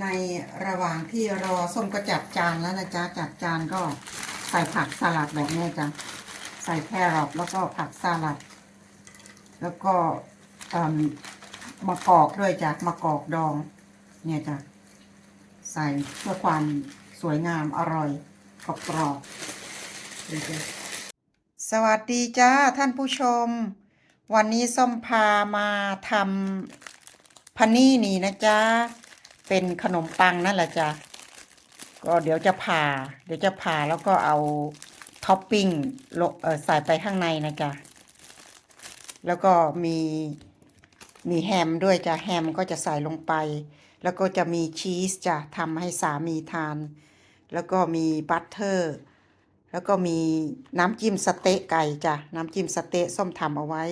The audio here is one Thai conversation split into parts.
ในระหว่างที่รอส้มก็จัดจานแล้วนะจ๊ะจัดจานก็ใส่ผักสลัดแบบนี้จ้ะใส่แครอทแล้วก็ผักสลัด แล้วก็มะกอกด้วยจ้ะมะกอกดอง เนี่ยจ้ะใส่เพื่อความสวยงามอร่อยกรอบกรอบสวัสดีจ้าท่านผู้ชม วันนี้ส้มพามาทำพันนี่นี่นะจ๊ะ เป็นขนมปังนั่นแหละจ้ะก็เดี๋ยวจะผ่า เดี๋ยวจะผ่าแล้วก็เอาท็อปปิ้งลงใส่ไปข้างในนะจ๊ะแล้วก็มีมีแฮมด้วยจ้ะแฮมก็จะใส่ลงไป แล้วก็จะมีชีสจ้ะทำให้สามีทาน แล้วก็มีบัตเตอร์ แล้วก็มีน้ำจิ้มสเต๊ะไก่จ้ะน้ำจิ้มสเต๊ะส้มทำเอาไว้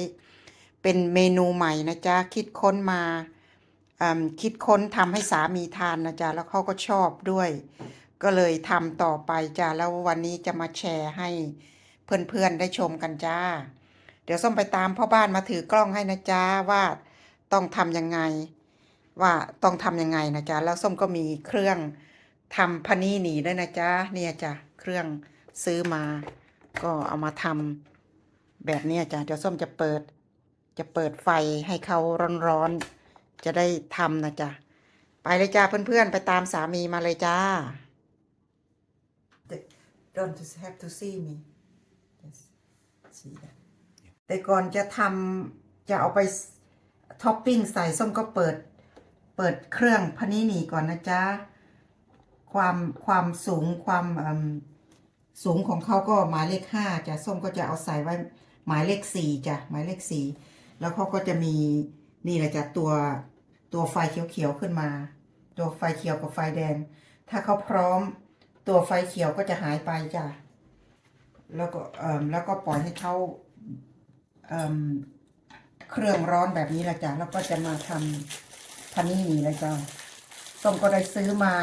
เป็นเมนูใหม่นะจ๊ะคิดค้นมา คิดค้นทำให้สามีทานนะจ๊ะแล้วเขาก็ชอบด้วย ก็เลยทำต่อไปจ้ะแล้ววันนี้จะมาแชร์ให้เพื่อนๆได้ชมกันจ้า เดี๋ยวส้มไปตามพ่อบ้านมาถือกล้องให้นะจ๊ะว่าต้องทำยังไง ว่าต้องทำยังไงนะจ๊ะแล้วส้มก็มีเครื่องทำพะนี่หนีด้วยนะจ๊ะเนี่ยจ้ะเครื่องซื้อมา ก็เอามาทำแบบนี้จ้ะเดี๋ยวส้มจะเปิด จะเปิดไฟให้เขาร้อนๆ จะได้ทำนะจ๊ะ ไปเลยจ้าเพื่อนๆ ไปตามสามีมาเลยจ้า Don't have to see me Just see that แต่ก่อนจะทำจะเอาไปท็อปปิ้งใส่ส้มก็เปิด เปิดเครื่องพะนี่หนีก่อนนะจ๊ะ ความความสูงความเอิ่มสูงของเขาก็หมายเลขห้าจ้ะส้มก็จะเอาใส่ไว้หมายเลขสี่จ้ะหมายเลขสี่แล้วเขาก็จะมี นี่แหละจะตัวตัวไฟเขียวๆขึ้นมา ตัวไฟเขียวกับไฟแดง ถ้าเขาพร้อม ตัวไฟเขียวก็จะหายไปจ้ะแล้วก็เอ่มแล้วก็ปล่อยให้เขาเอ่มเครื่องร้อนแบบนี้แหละจ้ะแล้วก็จะมาทำพันนี่นี่ละจ้ะส้มก็ได้ซื้อมา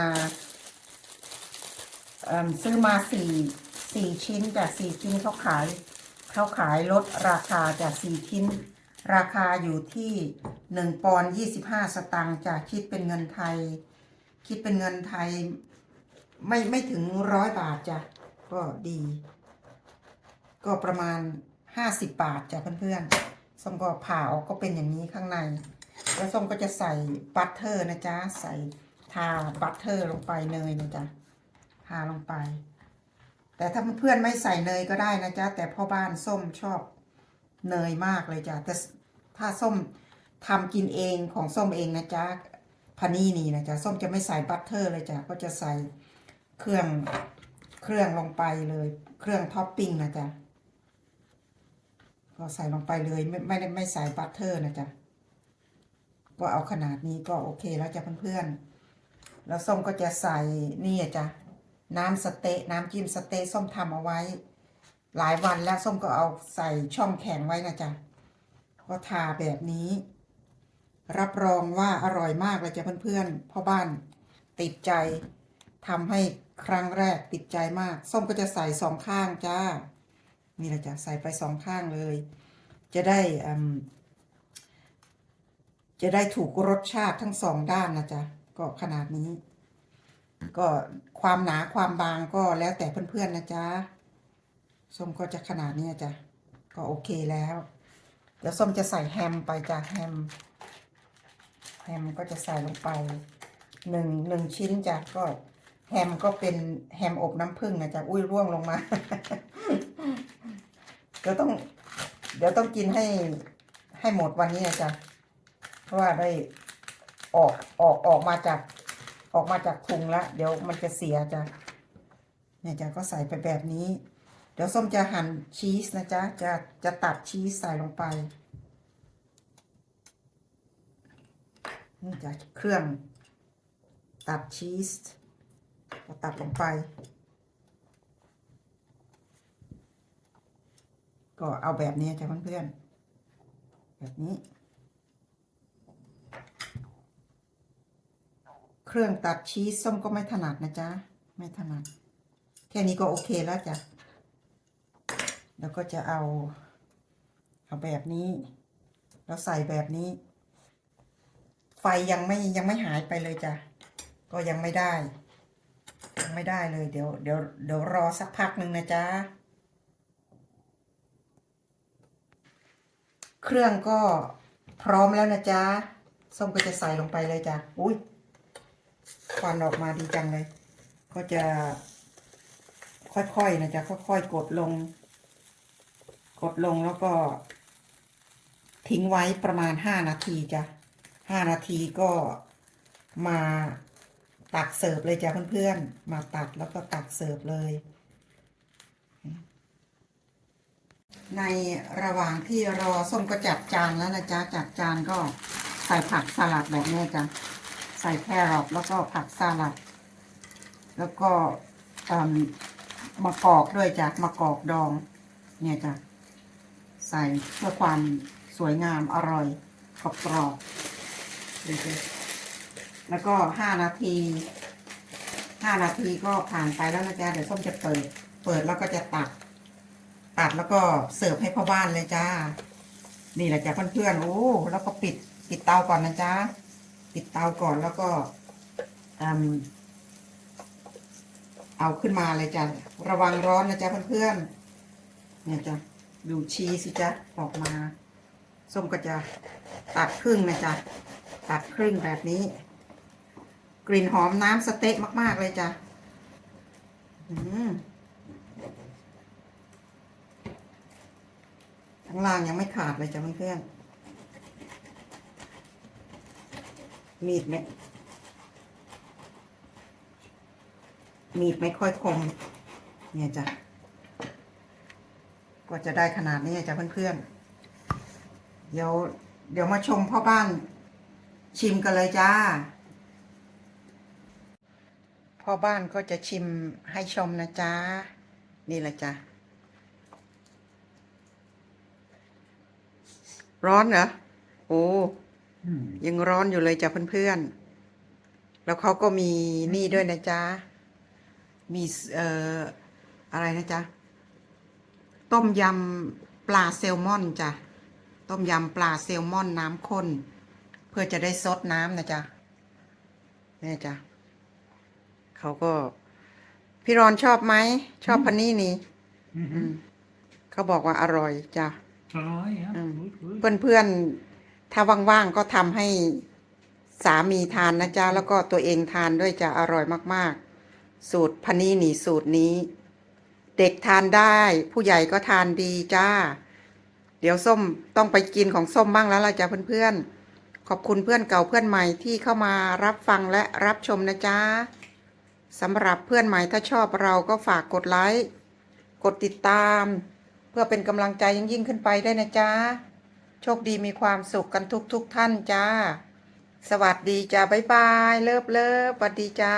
เอิ่มซื้อมาสี่สี่ชิ้นจากสี่ชิ้นเขาขายเขาขายลดราคาจากสี่ชิ้น ราคาอยู่ที่ หนึ่งปอนยี่สิบห้าสตางค์จากคิดเป็นเงินไทย คิดเป็นเงินไทย ไม่ไม่ถึงร้อยบาทจ้ะก็ดี ก็ประมาณห้าสิบบาทจ้ะเพื่อนๆส้มก็ผ่าออกก็เป็นอย่างนี้ข้างใน แล้วส้มก็จะใส่บัตเตอร์นะจ๊ะใส่ทาบัตเตอร์ลงไปเนยนะจ๊ะทาลงไป แต่ถ้าเพื่อนไม่ใส่เนยก็ได้นะจ๊ะแต่พ่อบ้านส้มชอบเนยมากเลยจ้ะแต่ถ้าส้ม ทำกินเองของส้มเองนะจ๊ะพานี่นี่นะจ๊ะส้มจะไม่ใส่บัตเตอร์เลยจ้ะก็จะใส่เครื่องเครื่องลงไปเลย เครื่องท็อปปิ้งนะจ๊ะก็ใส่ลงไปเลยไม่ไม่ได้ไม่ใส่บัตเตอร์นะจ๊ะก็เอาขนาดนี้ก็โอเคแล้วจ้ะเพื่อนๆแล้วส้มก็จะใส่นี่จ้ะน้ำสเต๊ะน้ำจิ้มสเต๊ะส้มทำเอาไว้ หลายวันแล้วส้มก็เอาใส่ช่องแข็งไว้นะจ๊ะก็ทาแบบนี้ รับรองว่าอร่อยมากเลยจ้ะเพื่อนๆพ่อบ้านติดใจทำให้ครั้งแรกติดใจมาก ส้มก็จะใส่สองข้างจ้า นี่แหละจ้ะใส่ไปสองข้างเลย จะได้อจะได้ถูกรสชาติทั้งสองด้านนะจ๊ะก็ขนาดนี้ ก็ความหนาความบางก็แล้วแต่เพื่อนๆนะจ๊ะส้มก็จะขนาดนี้จ้ะก็โอเคแล้ว เดี๋ยวส้มจะใส่แฮมไปจ้ะแฮม แฮมก็จะใส่ลงไปหนึ่งหนึ่งชิ้นจ้ะก็แฮมก็เป็นแฮมอบน้ำผึ้งนะจ๊ะอุ้ยร่วงลงมาเดี๋ยวต้อง เดี๋ยวต้องกินให้ให้หมดวันนี้นะจ๊ะเพราะว่าได้ออกออกออกมาจากออกมาจากถุงแล้วเดี๋ยวมันจะเสียจ้ะเนี่ยจ้ะก็ใส่ไปแบบนี้ เดี๋ยวส้มจะหั่นชีสนะจ๊ะจะจะตัดชีสใส่ลงไป จะเครื่องตัดชีสก็ตัดลงไป ก็เอาแบบนี้จ้ะเพื่อนๆ แบบนี้ เครื่องตัดชีสส้มก็ไม่ถนัดนะจ๊ะ ไม่ถนัด แค่นี้ก็โอเคแล้วจ้ะ แล้วก็จะเอา เอาแบบนี้ แล้วใส่แบบนี้ ฟยังไม่ยังไม่หายไปเลยจ้ะ ก็ยังไม่ได้ ยังไม่ได้เลย เดี๋ยวเดี๋ยวเดี๋ยวรอสักพักหนึ่งนะจ๊ะ เครื่องก็พร้อมแล้วนะจ๊ะ ส้มก็จะใส่ลงไปเลยจ้ะ อุ้ยควันออกมาดีจังเลย ก็จะค่อยๆนะจ๊ะ ค่อยๆกดลง กดลงแล้วก็ ทิ้งไว้ประมาณห้านาทีจ้ะ ห้านาทีก็มาตักเสิร์ฟเลยจ้ะเพื่อนๆ มาตักแล้วก็ตักเสิร์ฟเลย ในระหว่างที่รอส้มก็จัดจานแล้วนะจ๊ะจัดจานก็ใส่ผักสลัดแบบนี้จ้ะใส่แครอทแล้วก็ผักสลัด แล้วก็มะกอกด้วยจ้ะมะกอกดอง เนี่ยจ้ะใส่เพื่อความสวยงามอร่อยกรอบ แล้วก็ห้านาทีห้านาทีก็ผ่านไปแล้วนะจ๊ะเดี๋ยวส้มจะเปิด เปิดแล้วก็จะตักตัดแล้วก็เสิร์ฟให้พ่อบ้านเลยจ้า นี่แหละจ้ะเพื่อนๆโอ้แล้วก็ปิดปิดเตาก่อนนะจ๊ะปิดเตาก่อนแล้วก็อเอาขึ้นมาเลยจ้ะระวังร้อนนะจ๊ะเพื่อนๆเนี่ยจ้ะดูชีสิจ๊ะออกมาส้มก็จะตัดครึ่งนะจ๊ะ ตัดครึ่งแบบนี้ กลิ่นหอมน้ำสเต๊ะมาก ๆ เลยจ้ะอืมข้งล่างยังไม่ขาดเลยจ้ะเพื่อนๆมีดไม่มีดไม่ค่อยคม เนี่ยจ้ะ ก็จะได้ขนาดนี้จ้ะเพื่อนๆ เดี๋ยว เดี๋ยวมาชมพ่อบ้าน ชิมกันเลยจ้าพ่อบ้านก็จะชิมให้ชมนะจ๊ะนี่แหละจ้ะร้อนเหรอโอ้ยังร้อนอยู่เลยจ้ะเพื่อนๆ แล้วเขาก็มีนี่ด้วยนะจ๊ะ มีเอ่ออะไรนะจ๊ะ ต้มยำปลาแซลมอนจ้ะ ต้มยำปลาแซลมอนน้ำข้น พื่อจะได้ซดน้ำนะจ๊ะนี่จ้ะเขาก็ พี่รอนชอบไหม ชอบพันนี่นี่อืมเขาบอกว่าอร่อยจ้ะ Oh, ja, Mm. goed, goed. เพื่อนๆถ้าว่างๆก็ทำให้สามีทานนะจ๊ะ แล้วก็ตัวเองทานด้วยจะอร่อยมาก ๆ สูตรพันนี่นี่สูตรนี้ เด็กทานได้ ผู้ใหญ่ก็ทานดีจ้า เดี๋ยวส้มต้องไปกินของส้มบ้างแล้วล่ะจ้ะเพื่อนๆ ขอบคุณเพื่อนเก่าเพื่อนใหม่ที่เข้ามารับฟังและรับชมนะจ๊ะสำหรับเพื่อนใหม่ถ้าชอบเราก็ฝากกดไลค์กดติดตาม เพื่อเป็นกำลังใจยิ่งยิ่งขึ้นไปได้นะจ๊ะโชคดีมีความสุขกันทุกทุกท่านจ้า สวัสดีจ้าบ๊ายบาย เลิฟเลิฟสวัสดีจ้า